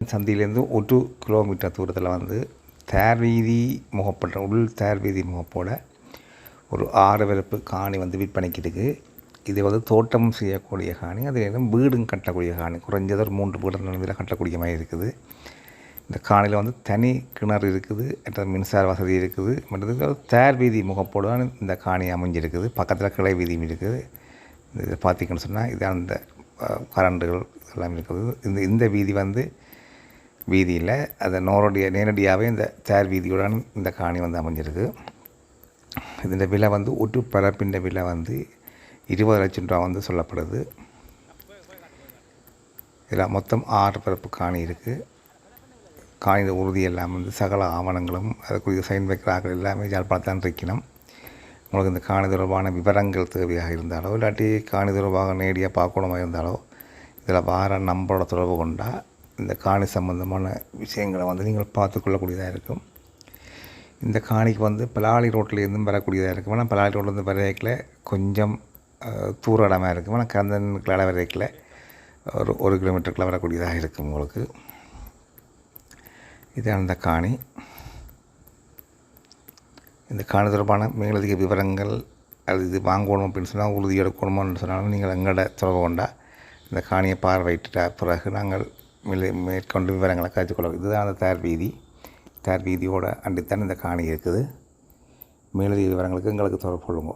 சந்தியிலேருந்து ஒரு கிலோமீட்டர் தூரத்தில் வந்து தேர் வீதி முகப்பட்ட உள் தேர் வீதி முகப்போட ஒரு ஆறு விரப்பு காணி வந்து விற்பனைக்கு இருக்குது இது வந்து தோட்டம் செய்யக்கூடிய காணி அது நேரம் வீடும் கட்டக்கூடிய காணி. குறைஞ்சது ஒரு மூன்று வீடு நிலவில் கட்டக்கூடிய மாதிரி இருக்குது. இந்த காணியில் வந்து தனி கிணறு இருக்குது மற்ற மின்சார வசதி இருக்குது மற்றது தேர் வீதி முகப்போடு இந்த காணி அமைஞ்சிருக்குது. பக்கத்தில் கிளை வீதியும் இருக்குது. இதை பார்த்திங்கன்னு சொன்னால் இதான் அந்த கரண்டுகள் எல்லாம் இருக்கிறது. இந்த இந்த வீதி வந்து வீதியில் அதை நேரடிய நேரடியாகவே இந்த தேர் வீதியுடன் இந்த காணி வந்து அமைஞ்சிருக்கு. இதன் விலை வந்து ஒட்டு பரப்பின் விலை வந்து இருபது லட்சம் ரூபா வந்து சொல்லப்படுது. இதில் மொத்தம் ஆறு பரப்பு காணி இருக்குது காணியில் உறுதி எல்லாம் வந்து சகல ஆவணங்களும் அதுக்குரிய சைன் வைக்கிறார்கள் எல்லாமே யாழ்ப்பாணத்தான் இருக்கணும் உங்களுக்கு இந்த காணி தொடர்பான விவரங்கள் தேவையாக இருந்தாலோ இல்லாட்டி காணி தொடர்பாக நேடியாக பார்க்கணுமா இருந்தாலோ இதில் வார நம்பரோட தொடர்பு கொண்டால் இந்த காணி சம்பந்தமான விஷயங்களை வந்து நீங்கள் பார்த்துக்கொள்ளக்கூடியதாக இருக்கும். இந்த காணிக்கு வந்து பலாலி ரோட்லேருந்தும் வரக்கூடியதாக இருக்கும். ஆனால் பலாலி ரோட்லேருந்து வரைக்கில் கொஞ்சம் தூர இடமா இருக்கும். ஆனால் கந்தன்களால் வரைக்கில் ஒரு ஒரு கிலோமீட்டருக்குள்ள வரக்கூடியதாக இருக்கும் உங்களுக்கு. இதான் அந்த காணி. இந்த காணி தொடர்பான மேலதிக விவரங்கள் அல்லது இது வாங்கணும் அப்படின்னு சொன்னால் உறுதி எடுக்கணுமோன்னு சொன்னாலும் நீங்கள் எங்களோட தொடர்பு கொண்டா இந்த காணியை பார்வையிட்ட பிறகு நாங்கள் மேலே மேற்கொண்டு விவரங்களை காய்ச்சிக்கொள்ள இதுதான் அந்த தார் வீதி. தார் வீதியோடு அண்டித்தான் இந்த காணி இருக்குது. மேலதிக விவரங்களுக்கு எங்களுக்கு தொடர்பு கொள்ளுங்க.